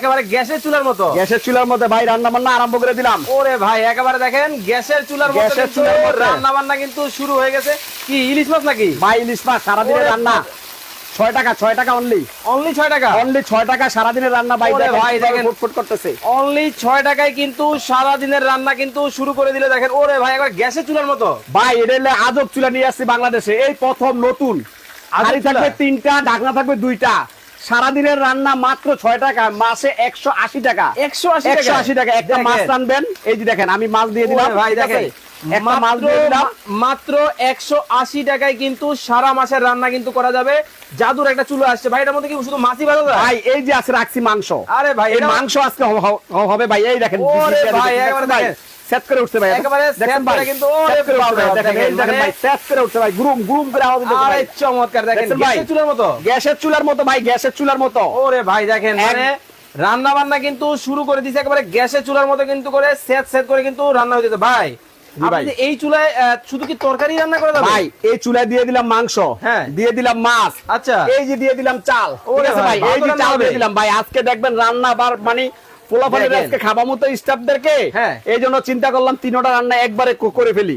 একেবারে গ্যাসের চুলার মতো। গ্যাসের চুলার মধ্যে ভাই রান্না বান্না আরম্ভ করে দিলাম। ওরে ভাই একেবারে দেখেন গ্যাসের চুলার মতো গ্যাসের চুলার মধ্যে। রান্না বান্না কিন্তু শুরু হয়ে গেছে। কি ইলিশ মাছ নাকি? ভাই ইলিশ মাছ সারাদিনের রান্না। ছয় টাকা ছয় টাকা অনলি অনলি ছয় টাকা? অনলি ছয় টাকা সারাদিনের রান্না ভাই ভাই, দেখেন। ফুটফুট করতেছে। অনলি ছয় টাকায় কিন্তু সারা দিনের রান্না কিন্তু শুরু করে দিলে দেখেন। ওরে ভাই একবার গ্যাসের চুলার মতো। ভাই এটা আজব চুলা নিয়ে আসছি বাংলাদেশে। এই প্রথম নতুন। হাড়ি থাকবে তিনটা ঢাকনা থাকবে দুইটা। সারাদিনের রান্না মাত্র ছয় টাকা মাসে একশো আশি টাকা। একশো আশি একশো আশি টাকা একটা মাছ রানবেন। এই যে দেখেন আমি মাছ দিয়ে দিলাম ভাই দেখেন। মাত্র একশো আশি টাকায় কিন্তু সারা মাসের রান্না কিন্তু করা যাবে। জাদুর একটা চুলো আসছে। ভাই এটার মধ্যে কি শুধু মাছই ভালো ভাই এই যে আছে রাখছি মাংস। আরে ভাই এই মাংস আজকে হবে ভাই এই দেখেন ভাই, ভাই, সেট করে উঠছে ভাই। একেবারে দেখেন ভাই কিন্তু, ওরে সেট করে উঠছে ভাই, বাপরে বাপ, দেখেন এই দেখেন, দেখেন ভাই সেট করে উঠছে ভাই গুরুম গুরুম করে আওয়াজ দিতেছে আরে চমৎকার দেখেন ভাই? গ্যাসের চুলার মতো। গ্যাসের চুলার মতো ভাই গ্যাসের চুলার মতো। ওরে ভাই দেখেন মানে রান্না বান্না কিন্তু শুরু করে দিছে একেবারে গ্যাসের চুলার মতো কিন্তু করে সেট সেট করে কিন্তু রান্না হয়ে আপনি ভাই। এই চুলায় শুধু কি তরকারি রান্না করা যাবে ভাই এই চুলায় দিয়ে দিলাম মাংস হ্যাঁ। দিয়ে দিলাম মাছ আচ্ছা এই যে দিয়ে দিলাম চাল ভাই, এই যে চাল। দিয়ে দিলাম ভাই আজকে দেখবেন রান্না বার মানে পোলাপানের আজকে খাবার মতো স্টাফদেরকে হ্যাঁ। এই জন্য চিন্তা করলাম তিনটা রান্না একবারে করে ফেলি